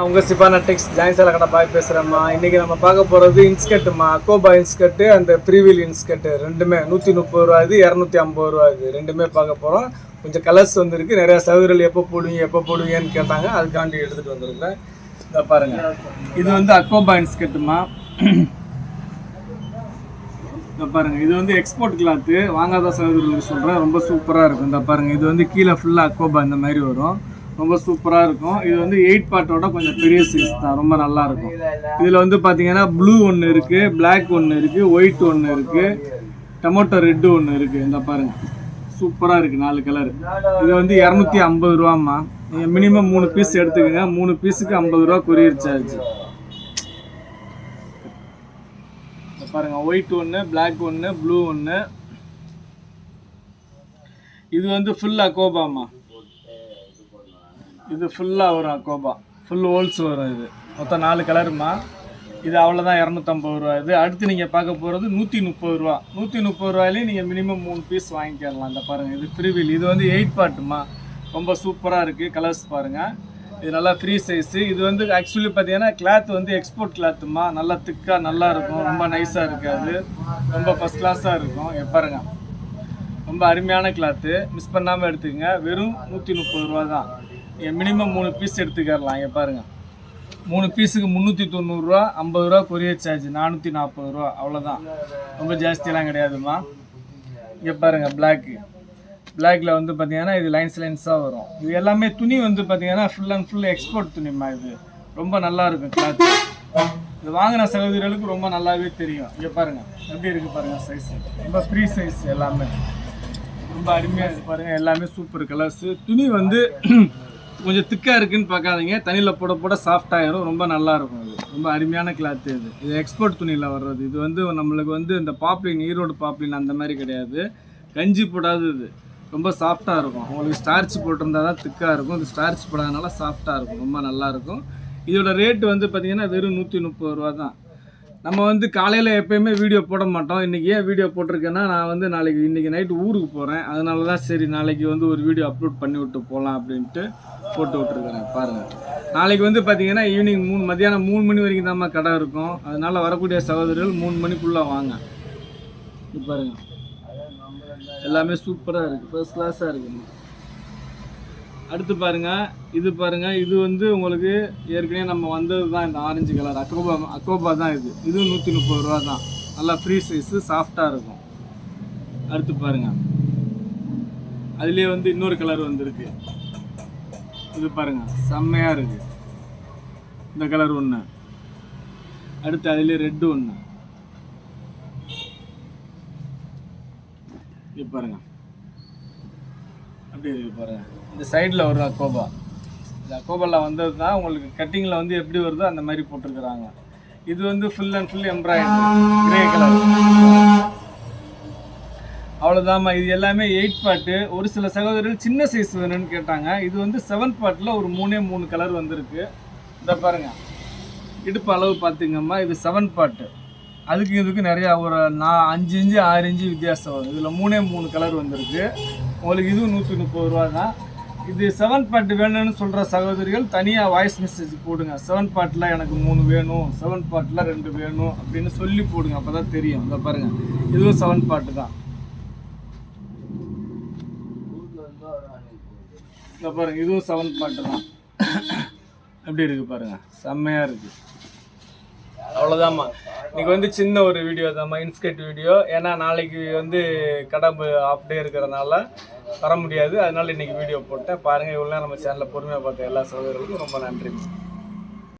உங்கள் சிபானா டெக்ஸ் ஜாயின்சால கடை பாய் பேசுகிறேம்மா இன்றைக்கி நம்ம பார்க்க போகிறது இன்ஸ்கர்ட்டுமா அக்கோபா இன்ஸ்கர்ட்டு அந்த ப்ரீவீல் இன்ஸ்கர்ட்டு ரெண்டுமே நூற்றி முப்பது ரூபா இது இரநூத்தி ஐம்பது ரூபா இது. ரெண்டுமே பார்க்க போகிறோம் கொஞ்சம் கலர்ஸ் வந்துருக்கு. நிறையா சகோதரர்கள் எப்போ போடுவீங்க எப்போ போடுவீங்கன்னு கேட்டாங்க. அதுக்காண்டி எடுத்துகிட்டு வந்திருக்கேன் இதை பாருங்கள் இது வந்து அக்கோபா இன்ஸ்கர்ட்டுமா இந்த பாருங்க. இது வந்து எக்ஸ்போர்ட் கிளாத்து வாங்காத சகோதரர்களுக்கு சொல்கிறேன் ரொம்ப சூப்பராக இருக்கும். இந்த பாருங்க. இது வந்து கீழே ஃபுல்லாக அக்கோபா இந்த மாதிரி வரும். ரொம்ப சூப்பராக இருக்கும். இது வந்து எயிட் பார்ட்டோட கொஞ்சம் பெரிய சைஸ் தான். ரொம்ப நல்லா இருக்கும். இதில் வந்து பார்த்தீங்கன்னா ப்ளூ ஒன்று இருக்குது பிளாக் ஒன்று இருக்குது ஒயிட் ஒன்று இருக்குது டொமேட்டோ ரெட்டு ஒன்று இருக்குது இந்த பாருங்க. சூப்பராக இருக்குது நாலு கலர் இது வந்து இரநூத்தி ஐம்பது ரூபாம்மா. நீங்கள் மினிமம் மூணு பீஸ் எடுத்துக்கோங்க. மூணு பீஸுக்கு ஐம்பது ரூபா கொரியர் சார்ஜ் பாருங்க. ஒயிட் ஒன்று பிளாக் ஒன்று ப்ளூ ஒன்று இது வந்து ஃபுல் அக்கோபாமா இது ஃபுல்லாக வரும் கோபா ஃபுல் ஹோல்ஸ் வரும் இது. மொத்தம் நாலு கலருமா இது அவ்வளோதான் இரநூத்தம்பது ரூபா இது அடுத்து நீங்கள் பார்க்க போகிறது நூற்றி முப்பது ரூபா. நூற்றி முப்பது ரூபாயிலையும் நீங்கள் மினிமம் மூணு பீஸ் வாங்கிக்கலாம் இந்த பாருங்கள் இது ஃப்ரீவில் இது வந்து எயிட் பார்ட்டுமா ரொம்ப சூப்பராக இருக்குது கலர்ஸ் பாருங்கள் இது நல்லா ஃப்ரீ சைஸு இது வந்து ஆக்சுவலி பார்த்தீங்கன்னா கிளாத் வந்து எக்ஸ்போர்ட் கிளாத்துமா நல்லா திக்காக நல்லா இருக்கும். ரொம்ப நைஸாக இருக்காது. ரொம்ப ஃபஸ்ட் கிளாஸாக இருக்கும். இங்க பாருங்க. ரொம்ப அருமையான கிளாத்து மிஸ் பண்ணாமல் எடுத்துக்கங்க. வெறும் நூற்றி முப்பது ரூபா தான். மினிமம் மூணு பீஸ் எடுத்துக்கறலாம். இங்கே பாருங்கள் மூணு பீஸுக்கு முந்நூற்றி தொண்ணூறுரூவா ஐம்பது ரூபா கொரியர் சார்ஜ் நானூற்றி நாற்பது ரூபா. அவ்வளோதான் ரொம்ப ஜாஸ்தியெல்லாம் கிடையாதுமா இங்கே பாருங்கள் பிளாக்கு பிளாக்கில் வந்து பார்த்தீங்கன்னா இது லைன்ஸ் லைன்ஸாக வரும். இது எல்லாமே துணி வந்து பார்த்தீங்கன்னா ஃபுல் அண்ட் ஃபுல் எக்ஸ்போர்ட் துணிமா இது. ரொம்ப நல்லா இருக்கும் கிளாத் இது வாங்கின சகோதரிகளுக்கு ரொம்ப நல்லாவே தெரியும். இங்கே பாருங்கள் எப்படி இருக்குது பாருங்கள் சைஸ் ரொம்ப ஃப்ரீ சைஸ் எல்லாமே. ரொம்ப அருமையாக இருக்குது பாருங்கள் எல்லாமே சூப்பர் கலர்ஸு துணி வந்து கொஞ்சம் திக்காக இருக்குன்னு பார்க்காதீங்க. தண்ணியில் போட போட சாஃப்ட் ஆயிரும். ரொம்ப நல்லாயிருக்கும் அது. இது ரொம்ப அருமையான கிளாத்து இது. இது எக்ஸ்போர்ட் துணியில் வர்றது. இது வந்து நம்மளுக்கு வந்து இந்த பாப்ளின் ஈரோடு பாப்ளின் அந்த மாதிரி கிடையாது. கஞ்சி போடாது இது. ரொம்ப சாஃப்டாக இருக்கும். உங்களுக்கு ஸ்டார்ச் போட்டிருந்தா தான் திக்காக இருக்கும். இது ஸ்டார்ச் போடாதனால சாஃப்டாக இருக்கும். ரொம்ப நல்லாயிருக்கும் இதோட ரேட்டு வந்து பார்த்திங்கன்னா வெறும் நூற்றி முப்பது ரூபா தான் நம்ம வந்து காலையில் எப்பயுமே வீடியோ போட மாட்டோம். இன்றைக்கி ஏன் வீடியோ போட்டிருக்கேன்னா நான் வந்து நாளைக்கு இன்றைக்கி நைட்டு ஊருக்கு போகிறேன் அதனால தான் சரி நாளைக்கு வந்து ஒரு வீடியோ அப்லோட் பண்ணி விட்டு போகலாம் அப்படின்ட்டு போட்டு விட்ருக்குறேன் பாருங்கள் நாளைக்கு வந்து பார்த்தீங்கன்னா ஈவினிங் மூணு மத்தியானம் மூணு மணி வரைக்கும் தான் கடை இருக்கும். அதனால் வரக்கூடிய சகோதரர்கள் மூணு மணிக்குள்ளே வாங்க. இது எல்லாமே சூப்பராக இருக்குது ஃபர்ஸ்ட் கிளாஸாக இருக்குங்க அடுத்து பாருங்க இது பாருங்க இது வந்து உங்களுக்கு ஏற்கனவே நம்ம வந்தது தான் இந்த ஆரஞ்சு கலர் அக்கோபா அக்கோபா தான் இது. இதுவும் நூற்றி முப்பது ரூபா தான். நல்லா ஃப்ரீ சைஸு சாஃப்டாக இருக்கும். அடுத்து பாருங்க. அதுலேயே வந்து இன்னொரு கலர் வந்திருக்கு. இது பாருங்க செம்மையாக இருக்கு. இந்த கலர் ஒன்று அடுத்து அதுலேயே ரெட்டு ஒன்று இது பாருங்கள் அப்படி இருக்கு இந்த சைடில் வரும் அக்கோபா இந்த அக்கோபாவில் வந்தது தான் உங்களுக்கு கட்டிங்கில் வந்து எப்படி வருதோ அந்த மாதிரி போட்டிருக்கிறாங்க. இது வந்து full and full embroidery grey colour அவ்வளோதாம்மா இது எல்லாமே எயிட் பாட்டு ஒரு சில சகோதரர்கள் சின்ன சைஸ் வேணும்னு கேட்டாங்க. இது வந்து செவன் பாட்டில் ஒரு மூணே மூணு கலர் வந்திருக்கு. இந்த பாருங்கள் இடுப்பு அளவு பார்த்தீங்கம்மா இது செவன் பாட்டு அதுக்கு இதுக்கு நிறையா ஒரு நான் அஞ்சு இன்ச்சு ஆறு இன்ச்சு வித்தியாசம் வரும். இதில் மூணே மூணு கலர் வந்திருக்கு. உங்களுக்கு இதுவும் நூற்றி முப்பது ரூபா தான் இது செவன் பாட்டு வேணும்னு சொல்கிற சகோதரிகள் தனியாக வாய்ஸ் மெசேஜ் போடுங்க. செவன் பாட்டில் எனக்கு மூணு வேணும். செவன் பாட்டில் ரெண்டு வேணும் அப்படின்னு சொல்லி போடுங்க. அப்போ தான் தெரியும். இதை பாருங்கள் இதுவும் செவன் பாட்டு தான். இதை பாருங்கள் இதுவும் செவன் பாட்டு தான். எப்படி இருக்குது பாருங்கள் செம்மையாக இருக்குது அவ்வளோதாம்மா இன்னைக்கு வந்து சின்ன ஒரு வீடியோ தான்மா இன்ஸ்கட் வீடியோ ஏன்னா நாளைக்கு வந்து கடம்பு ஆஃப் டே இருக்கிறனால வர முடியாது. அதனால இன்னைக்கு வீடியோ போட்டேன். பாருங்கள் இவ்வளோ நேரம் நம்ம சேனலில் பொறுமையாக பார்த்த எல்லா சகோதரர்களுக்கும் ரொம்ப நன்றி